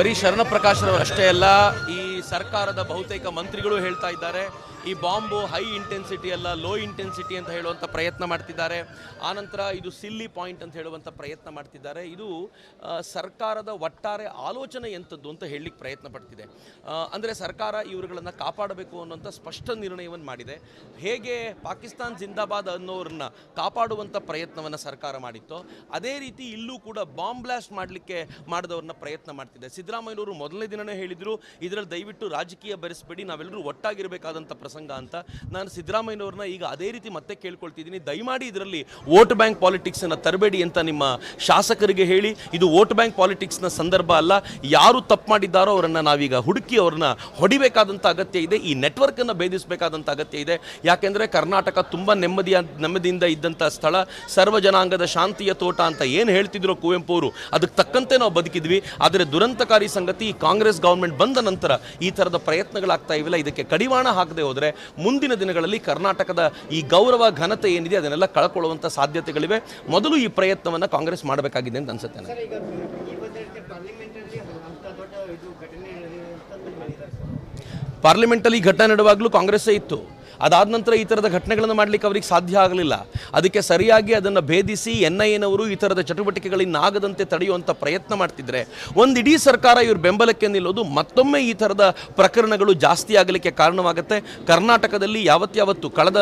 ಬರೀ ಶರಣ ಅಷ್ಟೇ ಅಲ್ಲ ಈ ಸರ್ಕಾರದ ಬಹುತೇಕ ಮಂತ್ರಿಗಳು ಹೇಳ್ತಾ ಇದ್ದಾರೆ, ಈ ಬಾಂಬು ಹೈ ಇಂಟೆನ್ಸಿಟಿ ಅಲ್ಲ, ಲೋ ಇಂಟೆನ್ಸಿಟಿ ಅಂತ ಹೇಳುವಂಥ ಪ್ರಯತ್ನ ಮಾಡ್ತಿದ್ದಾರೆ. ಆನಂತರ ಇದು ಸಿಲ್ಲಿ ಪಾಯಿಂಟ್ ಅಂತ ಹೇಳುವಂಥ ಪ್ರಯತ್ನ ಮಾಡ್ತಿದ್ದಾರೆ. ಇದು ಸರ್ಕಾರದ ಒಟ್ಟಾರೆ ಆಲೋಚನೆ ಎಂಥದ್ದು ಅಂತ ಹೇಳಲಿಕ್ಕೆ ಪ್ರಯತ್ನ ಪಡ್ತಿದೆ. ಅಂದರೆ ಸರ್ಕಾರ ಇವರುಗಳನ್ನು ಕಾಪಾಡಬೇಕು ಅನ್ನುವಂಥ ಸ್ಪಷ್ಟ ನಿರ್ಣಯವನ್ನು ಮಾಡಿದೆ. ಹೇಗೆ ಪಾಕಿಸ್ತಾನ್ ಜಿಂದಾಬಾದ್ ಅನ್ನೋರನ್ನ ಕಾಪಾಡುವಂಥ ಪ್ರಯತ್ನವನ್ನು ಸರ್ಕಾರ ಮಾಡಿತ್ತೋ, ಅದೇ ರೀತಿ ಇಲ್ಲೂ ಕೂಡ ಬಾಂಬ್ ಬ್ಲಾಸ್ಟ್ ಮಾಡಲಿಕ್ಕೆ ಮಾಡಿದವ್ರನ್ನ ಪ್ರಯತ್ನ ಮಾಡ್ತಿದೆ. ಸಿದ್ದರಾಮಯ್ಯನವರು ಮೊದಲನೇ ದಿನನೇ ಹೇಳಿದರು, ಇದರಲ್ಲಿ ದಯವಿಟ್ಟು ರಾಜಕೀಯ ಬೆರೆಸಬೇಡಿ, ನಾವೆಲ್ಲರೂ ಒಟ್ಟಾಗಿರಬೇಕಾದಂಥ ಪ್ರಸಂಗ ಅಂತ ನಾನು ಸಿದ್ದರಾಮಯ್ಯನವ್ರನ್ನ ಈಗ ಅದೇ ರೀತಿ ಮತ್ತೆ ಕೇಳ್ಕೊಳ್ತಿದ್ದೀನಿ. ದಯಮಾಡಿ ಇದರಲ್ಲಿ ವೋಟ್ ಬ್ಯಾಂಕ್ ಪಾಲಿಟಿಕ್ಸನ್ನು ತರಬೇಡಿ ಅಂತ ನಿಮ್ಮ ಶಾಸಕರಿಗೆ ಹೇಳಿ. ಇದು ವೋಟ್ ಬ್ಯಾಂಕ್ ಪಾಲಿಟಿಕ್ಸ್ನ ಸಂದರ್ಭ ಅಲ್ಲ. ಯಾರು ತಪ್ಪು ಮಾಡಿದ್ದಾರೋ ಅವರನ್ನು ನಾವೀಗ ಹುಡುಕಿ ಅವ್ರನ್ನ ಹೊಡಿಬೇಕಾದಂಥ ಅಗತ್ಯ ಇದೆ. ಈ ನೆಟ್ವರ್ಕನ್ನು ಭೇದಿಸಬೇಕಾದಂಥ ಅಗತ್ಯ ಇದೆ. ಯಾಕೆಂದರೆ ಕರ್ನಾಟಕ ತುಂಬ ನೆಮ್ಮದಿಯ, ನೆಮ್ಮದಿಯಿಂದ ಇದ್ದಂಥ ಸ್ಥಳ. ಸರ್ವ ಜನಾಂಗದ ಶಾಂತಿಯ ತೋಟ ಅಂತ ಏನು ಹೇಳ್ತಿದ್ರು ಕುವೆಂಪು ಅವರು, ಅದಕ್ಕೆ ತಕ್ಕಂತೆ ನಾವು ಬದುಕಿದ್ವಿ. ಆದರೆ ದುರಂತಕಾರಿ ಸಂಗತಿ ಕಾಂಗ್ರೆಸ್ ಗೌರ್ಮೆಂಟ್ ಬಂದ ನಂತರ ಈ ಥರದ ಪ್ರಯತ್ನಗಳಾಗ್ತಾ ಇವಿಲ್ಲ. ಇದಕ್ಕೆ ಕಡಿವಾಣ ಹಾಕದೆ ಹೋದರೆ ಮುಂದಿನ ದಿನಗಳಲ್ಲಿ ಕರ್ನಾಟಕದ ಈ ಗೌರವ ಘನತೆ ಏನಿದೆ ಅದನ್ನೆಲ್ಲ ಕಳ್ಕೊಳ್ಳುವಂಥ ಸಾಧ್ಯತೆಗಳಿವೆ. ಮೊದಲು ಈ ಪ್ರಯತ್ನವನ್ನು ಕಾಂಗ್ರೆಸ್ ಮಾಡಬೇಕಾಗಿದೆ ಅಂತ ಅನ್ಸುತ್ತೆ ಈ ಪಾರ್ಲಿಮೆಂಟಲ್ಲಿ ಘಟನೆ ನಡುವಾಗಲೂ ಕಾಂಗ್ರೆಸ್ಸೇ ಇತ್ತು. ಅದಾದ ನಂತರ ಈ ಥರದ ಘಟನೆಗಳನ್ನು ಮಾಡಲಿಕ್ಕೆ ಅವರಿಗೆ ಸಾಧ್ಯ ಆಗಲಿಲ್ಲ. ಅದಕ್ಕೆ ಸರಿಯಾಗಿ ಅದನ್ನು ಭೇದಿಸಿ ಎನ್ ಐ ಎನವರು ಈ ಥರದ ಚಟುವಟಿಕೆಗಳಿನ್ನಾಗದಂತೆ ತಡೆಯುವಂಥ ಪ್ರಯತ್ನ ಮಾಡ್ತಿದ್ರೆ, ಒಂದು ಇಡೀ ಸರ್ಕಾರ ಇವ್ರ ಬೆಂಬಲಕ್ಕೆ ನಿಲ್ಲೋದು ಮತ್ತೊಮ್ಮೆ ಈ ಥರದ ಪ್ರಕರಣಗಳು ಜಾಸ್ತಿ ಆಗಲಿಕ್ಕೆ ಕಾರಣವಾಗುತ್ತೆ. ಕರ್ನಾಟಕದಲ್ಲಿ ಯಾವತ್ತಾವತ್ತು ಕಳೆದ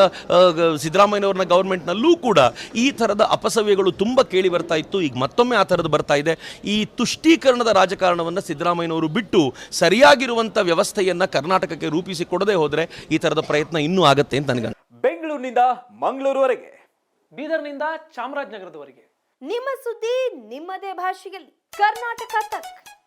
ಸಿದ್ದರಾಮಯ್ಯನವ್ರನ್ನ ಗೌರ್ಮೆಂಟ್ನಲ್ಲೂ ಕೂಡ ಈ ಥರದ ಅಪಸವ್ಯಗಳು ತುಂಬ ಕೇಳಿ ಬರ್ತಾ ಇತ್ತು. ಈಗ ಮತ್ತೊಮ್ಮೆ ಆ ಥರದ್ದು ಬರ್ತಾ ಇದೆ. ಈ ತುಷ್ಟೀಕರಣದ ರಾಜಕಾರಣವನ್ನು ಸಿದ್ದರಾಮಯ್ಯನವರು ಬಿಟ್ಟು ಸರಿಯಾಗಿರುವಂಥ ವ್ಯವಸ್ಥೆಯನ್ನು ಕರ್ನಾಟಕಕ್ಕೆ ರೂಪಿಸಿ ಕೊಡದೆ ಹೋದರೆ ಈ ಥರದ ಪ್ರಯತ್ನ ಇನ್ನೂ ಆಗತ್ತೆ ಅಂತ ನನಗೆ ಬೆಂಗಳೂರಿನಿಂದ ಮಂಗಳೂರುವರೆಗೆ ಬೀದರ್ನಿಂದ ಚಾಮರಾಜನಗರದವರೆಗೆ. ನಿಮ್ಮ ಸುದ್ದಿ ನಿಮ್ಮದೇ ಭಾಷೆಯಲ್ಲಿ. ಕರ್ನಾಟಕ ತಕ್.